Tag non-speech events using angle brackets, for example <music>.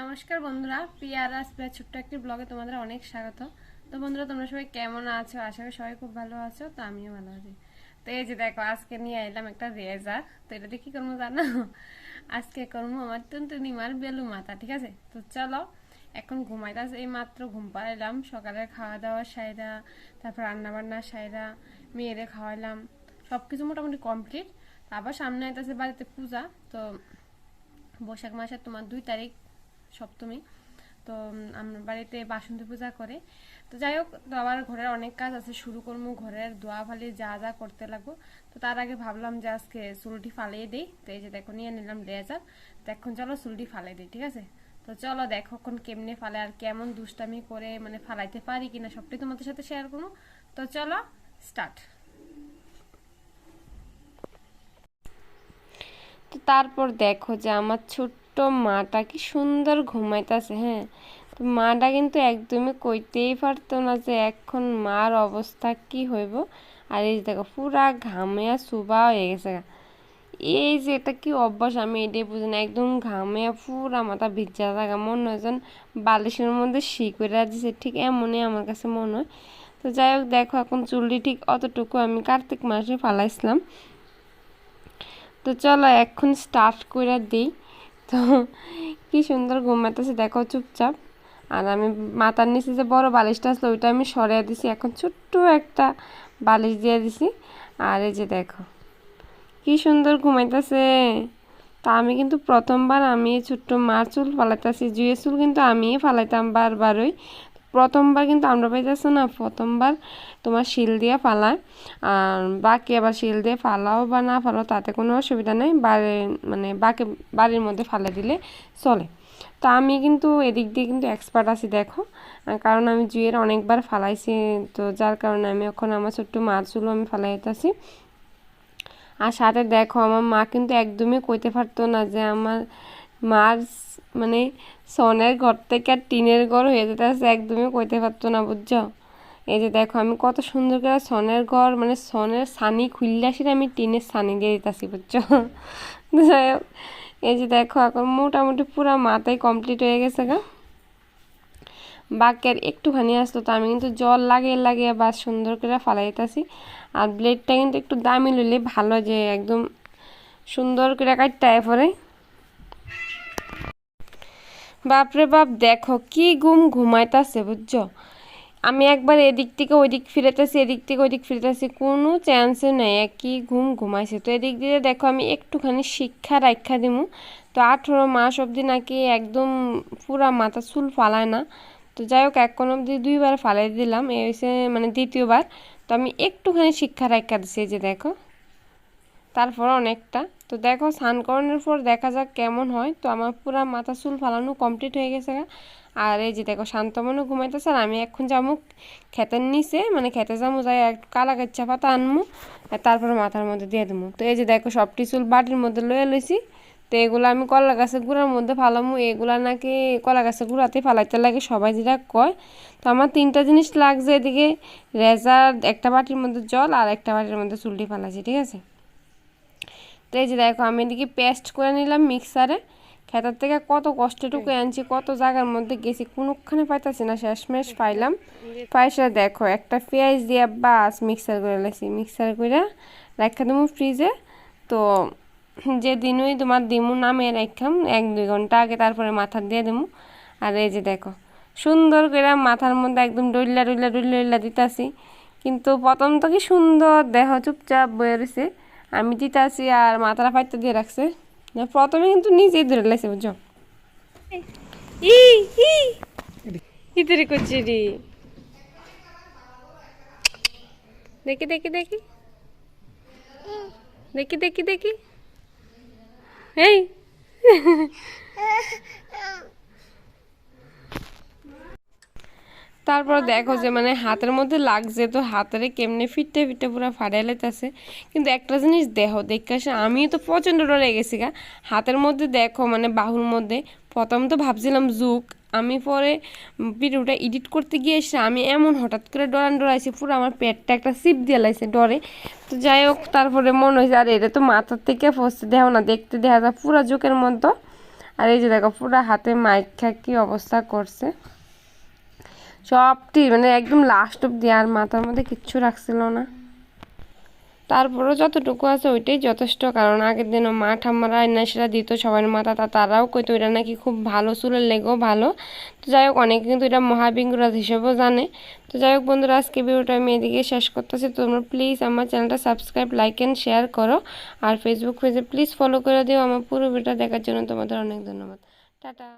নমস্কার বন্ধুরা পিয়ারা স্প্রে ছোট্ট একটি ব্লগে তোমাদের অনেক স্বাগত। তো বন্ধুরা, তোমরা সবাই কেমন আছো? আশা করি সবাই খুব ভালো আছো, তো আমিও ভালো আছি। তো এই যে দেখো, আজকে নিয়ে এলাম একটা রেজার তো এটাতে কি করব জানো? আজকে করব আমার টুনটুনিমার বেলু মাথা, ঠিক আছে? তো চলো, এখন ঘুমাইতে এই মাত্র ঘুম পাইলাম সকালে খাওয়া দাওয়া সাইরা, তারপর রান্না বান্না সাইরা, মেয়েরে খাওয়াইলাম সব কিছু মোটামুটি কমপ্লিট। আবার সামনে আইতেছে বাড়িতে পূজা, তো বৈশাখ মাসের তোমার দুই তারিখ সপ্তমী। তো আমার বাড়িতে বাসন্তী পূজা করে। তো যাই হোক, তো আবার ঘরের অনেক কাজ আছে, শুরু করব ঘরের দোয়া ফালি, যা যা করতে লাগবো। তো তার আগে ভাবলাম যে আজকে চুলটি ফালিয়ে দিই। তো এই যে দেখো, নিয়ে নিলাম রেজার তো এখন চলো চুলটি ফালিয়ে দিই, ঠিক আছে? তো চলো দেখো এখন কেমনে ফালে আর কেমন দুষ্টামি করে মানে ফালাইতে পারি কিনা, সবটাই তোমাদের সাথে শেয়ার করব। তো চলো স্টার্ট তো তারপর দেখো যে আমার ছোট্ট মাটা কি সুন্দর ঘুমাইতেছে হ্যাঁ? তো মাটা কিন্তু একদমই কইতেই পারতো না যে এখন মার অবস্থা কি হইব। আর এই দেখো, পুরা ঘামে আর সুবা হয়ে গেছে। এই যে এটা কি অভ্যাস? আমি এটাই বুঝি না। একদম ঘামে পুরা মাথা ভিজা থাকা। মনে হয় যেন বালিশের মধ্যে শি করে দিছে। ঠিক এমনই আমার কাছে মনে হয়। তো যাই হোক, দেখো এখন চুলটি ঠিক অতটুকু আমি কার্তিক মাসে ফালাইছিলাম। তো চলো এখন স্টার্ট করে দিই। তো কি সুন্দর ঘুমাতেছে দেখো চুপচাপ। আর আমি মাথার নিচে যে বড় বালিশটা আসলো ওইটা আমি সরিয়ে দিছি। এখন ছোট্ট একটা বালিশ দিয়ে দিছি। আর এই যে দেখো, কি সুন্দর ঘুমাইতেছে। তা আমি কিন্তু প্রথমবার আমি ছোট্ট মার চুল ফালাইতেছি। জুয়ে চুল কিন্তু আমিই ফালাইতাম বারবারই। প্রথমবার কিন্তু আমরা পাইতেছে না, প্রথমবার তোমার শিল দিয়ে ফালায় আর বাকি আবার শিল দিয়ে ফালাও বা না ফালাও তাতে কোনো অসুবিধা নেই বাড়ির মানে বাকি বাড়ির মধ্যে ফালে দিলে চলে। তো আমি কিন্তু এদিক দিয়ে কিন্তু এক্সপার্ট আছি, দেখো। কারণ আমি জুয়ের অনেকবার ফালাইছি, তো যার কারণে আমি এখন আমার ছোট্ট চুলও আমি ফালাইতেছি। আর সাথে দেখো, আমার মা কিন্তু একদমই কইতে পারতো না যে আমার মার স- মানে সনের ঘর থেকে আর টিনের ঘর হয়ে যেতে যেতেছে একদমই কইতে পারতো না, বুঝছ? এই যে দেখো, আমি কত সুন্দর করে সনের ঘর মানে সনের সানি খুললে আসি আমি টিনের সানি দিয়ে দিতেছি, বুঝছ? <laughs> যাই হোক, এই যে দেখো, এখন মোটামুটি পুরো মাথায় কমপ্লিট হয়ে গেছে গা। বাকের একটুখানি আসতো তো, আমি কিন্তু জল লাগিয়ে লাগিয়ে বা সুন্দর করে ফালাই দিতেছি। আর ব্লেডটা কিন্তু একটু দামি লইলে ভালো যে, একদম সুন্দর করে কাটতে পরে। বাপরে বাপ, দেখো কি ঘুম ঘুমাইতাছে, বুঝছ? আমি একবার এদিক থেকে ওই দিক ফিরেতেছি এদিক থেকে ওই দিক ফিরেতেছি কোনো চান্সে নেই কি ঘুম ঘুমাইছে। তো এদিক দিয়ে দেখো আমি একটুখানি শিক্ষা রাখা দিমু। তো আঠেরো মাস অবধি নাকি একদম পুরা মাথা চুল ফালায় না। তো যাই হোক, এখন অবধি দুইবার ফালাই দিলাম, এই হচ্ছে মানে দ্বিতীয়বার। তো আমি একটুখানি শিক্ষা রাখা দিছি যে দেখো। তারপর অনেকটা। তো দেখো, স্নান করানোর পর দেখা যাক কেমন হয়। তো আমার পুরা মাথা চুল ফালানো কমপ্লিট হয়ে গেছে। আর এই যে দেখো, শান্তমনও ঘুমাইতেছে আর আমি এখন যাব খেতের নিচে। মানে খেতে যাব, যাই একটু কালা গাচ্চা পাতা আনমু। আর তারপরে মাথার মধ্যে দিয়ে দেবো তো এই যে দেখো, সবটি চুল বাটির মধ্যে লয়ে লইছি। তো এগুলো আমি কলা গাছের গুঁড়ার মধ্যে ফালামু। এগুলা নাকি কলা গাছের গুঁড়াতে ফালাইতে লাগে, সবাই যেটা কয়। তো আমার তিনটা জিনিস লাগছে। এদিকে রেজার, একটা বাটির মধ্যে জল আর একটা বাটির মধ্যে চুলটি ফালাইছি, ঠিক আছে? তো এই যে দেখো, আমি এদিকে পেস্ট করে নিলাম মিক্সারে খেতার থেকে কত কষ্টটুকু আনছি কত জায়গার মধ্যে গেছি, কোনোখানে পাইতাছি না, শেষমেশ পাইলাম। পয়সা দেখো, একটা পেঁয়াজ দিয়ে বাস মিক্সার করে লেছি। মিক্সার করে রাখা দেবো ফ্রিজে তো যে দিনই তোমার দিমু নামে রাখাম এক দুই ঘণ্টা আগে তারপরে মাথা দিয়ে দেবো আর এই যে দেখো, সুন্দর করে মাথার মধ্যে একদম ডইলা ডইলা ডইলা ডইলা দিতাছি। কিন্তু প্রথম তো কি সুন্দর দেহ চুপচাপ বয়ে রয়েছে আমি দিতাছি আর মাথাটা ফাইতে দিয়ে রাখছে। না, প্রথমে কিন্তু নিজেই ধরে লাগছে বুঝছ? ই ই রে দেখি দেখি দেখি। দেখি দেখি দেখি। এই। তারপর দেখো যে মানে হাতের মধ্যে লাগছে তো হাতের কেমনে ফিটতে ফিটতে পুরো ফাড়াই লাইতেছে কিন্তু একটা জিনিস দেখো দেখে আসে আমি তো প্রচণ্ড ডরে গেছি গা। হাতের মধ্যে দেখো মানে বাহুর মধ্যে প্রথম তো ভাবছিলাম জুক আমি পরে ভিডিওটা এডিট করতে গিয়ে এসে আমি এমন হঠাৎ করে ডরান ডরাইছি পুরো আমার পেটটা একটা সিপ দিয়ে লাইছে ডরে। তো যাই হোক তারপরে মনে হয়েছে আর এটা তো মাথার থেকে ফসতে দেহ না দেখতে দেখা যায় পুরো জোকের মতো। আর এই যে দেখো পুরো হাতে মাইক খা কি অবস্থা করছে। সবটি মানে একদম লাস্ট অব্দি আর মাথার মধ্যে কিচ্ছু রাখছিল না। তারপরেও যতটুকু আছে ওইটাই যথেষ্ট, কারণ আগের দিনও মা ঠাম্মারা সেটা দিত, সবার মাথা তা, তারাও কইতো এটা নাকি খুব ভালো, চুলের লেগেও ভালো। তো যাই হোক, অনেকে কিন্তু এটা মহাবিঙ্গরাজ হিসেবেও জানে। তো যাই হোক বন্ধুরা, আজকে ভিডিওটা আমি এদিকে শেষ করতেছি। তোমরা প্লিজ আমার চ্যানেলটা সাবস্ক্রাইব লাইক অ্যান্ড শেয়ার করো। আর ফেসবুক পেজে প্লিজ ফলো করে দিও। আমার পুরো ভিডিওটা দেখার জন্য তোমাদের অনেক ধন্যবাদ। টাটা।